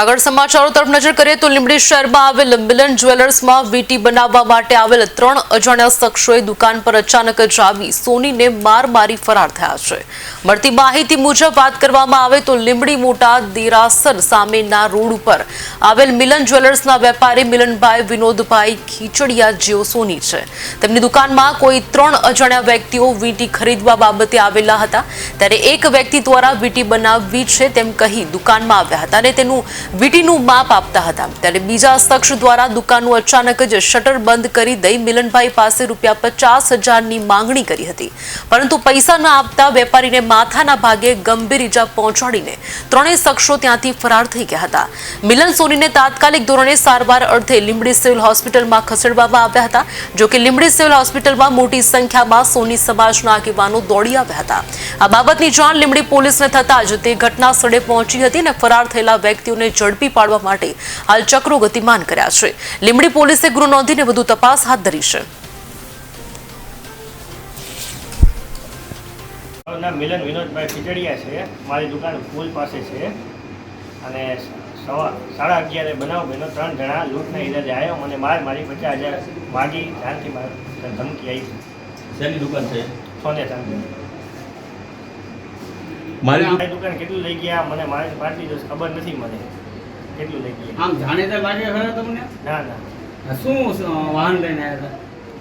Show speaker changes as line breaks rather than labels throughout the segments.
આગળ સમાચારો તરફ નજર કરીએ તો લીંબડી શહેરમાં આવેલ મિલન જ્વેલર્સમાં વીટી બનાવવા માટે આવેલ ત્રણ અજાણ્યા શખ્સોએ દુકાન પર અચાનક જ આવી સોનીને માર મારી ફરાર થયા છે. મળતી માહિતી મુજબ વાત કરવામાં આવે તો લીંબડી મોટા દેરાસર સામેના રોડ ઉપર આવેલ મિલન જ્વેલર્સના વેપારી મિલનભાઈ વિનોદભાઈ ખીચડિયા જેઓ સોની છે. તેમની દુકાનમાં કોઈ ત્રણ અજાણ્યા વ્યક્તિઓ વીંટી ખરીદવા બાબતે આવેલા હતા. ત્યારે એક વ્યક્તિ દ્વારા વીંટી બનાવવી છે તેમ કહી દુકાનમાં આવ્યા હતા અને તેનું વીંટીનું માપ આપતા હતા. ત્યારે બીજા શખ્સ દ્વારા દુકાનનું અચાનક જ શટર બંધ કરી દઈ મિલનભાઈ પાસે રૂપિયા પચાસ હજારની માંગણી કરી હતી. પરંતુ પૈસા ન આપતા વેપારીને માથાના ભાગે ગંભીર ઈજા પહોંચાડીને ત્રણેય શખ્સો ત્યાંથી ફરાર થઈ ગયા હતા. મિલન સોનીને તાત્કાલિક ધોરણે સારવાર અર્થે લીંબડી સિવિલ હોસ્પિટલમાં ખસેડવામાં આવ્યા હતા, જો કે લીંબડી સિવિલ હોસ્પિટલમાં મોટી સંખ્યામાં સોની સમાજના આગેવાનો દોડી આવ્યા હતા. આ બાબતની જાણ લીંબડી પોલીસને થતાં જ તે ઘટના સ્થળે પહોંચી હતી અને ફરાર થયેલા વ્યક્તિઓને ઝડપી પાડવા માટે હાલ ચક્રો ગતિમાન કર્યા છે. લીંબડી પોલીસે ગુનો નોંધીને વધુ તપાસ હાથ ધરી છે.
નામ મિલન વિનોદભાઈ ખીચડિયા છે. મારી દુકાન પુલ પાસે છે. અને સવા સાડા અગિયારે બનાવ બહેનો ત્રણ જણા લૂંટના ઈરાદે આવ્યો. મને માર મારી પચાસ હજાર માગી જાનથી ધમકી આવી.
શેની દુકાન છે?
સોને ચાંદી
મારી
દુકાન કેટલું લઈ ગયા મને મારી પાર્ટી દિવસ ખબર નથી મને. કેટલું લઈ ગયા.
આમ જાણીતા લાગે ખરા તમને?
ના ના.
શું વાહન લઈને આવ્યા હતા?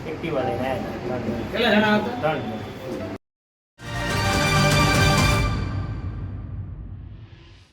એક્ટિવા લઈને આવ્યા હતા
કેટલા જણા હતા?
ત્રણ જણા.